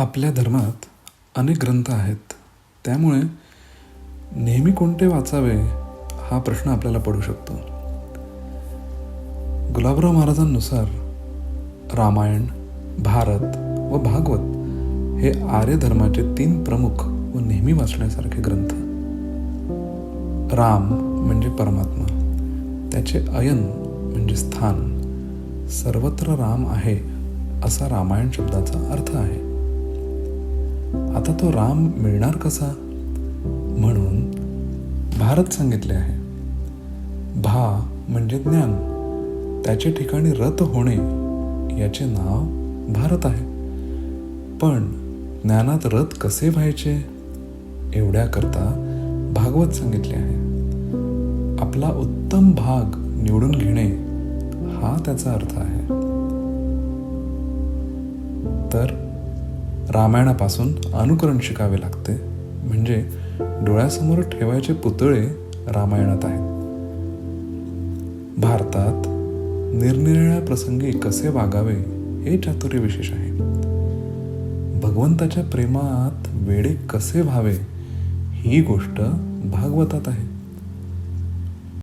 आपल्या धर्मात अनेक ग्रंथ आहेत. त्यामुळे नेहमी कोणते वाचावे हा प्रश्न आपल्याला पडू शकतो. गुलाबराव महाराजांनुसार रामायण भारत व भागवत हे आर्य धर्माचे तीन प्रमुख व नेहमी वाचण्यासारखे ग्रंथ. राम म्हणजे परमात्मा. त्याचे अयन म्हणजे स्थान. सर्वत्र राम आहे असा रामायण शब्दाचा अर्थ आहे. आता तो राम मिळणार कसा? म्हणून भारत सांगितले आहे भा म्हणजे ज्ञान त्याचे ठिकाणी रत होणे याचे नाव भारत आहे. पण ज्ञानात रत कसे व्हायचे? एवढ्याकरता भागवत सांगितले आहे आपला उत्तम भाग निवडून घेणे हा त्याचा अर्थ आहे. तर रामायणापासून अनुकरण शिकावे लागते. म्हणजे डोळ्यासमोर ठेवायचे पुतळे रामायणात आहेत. भारतात निरनिराळ्या प्रसंगी कसे वागावे हे चातुर्य विशेष आहे. भगवंताच्या प्रेमात वेडे कसे व्हावे ही गोष्ट भागवतात आहे.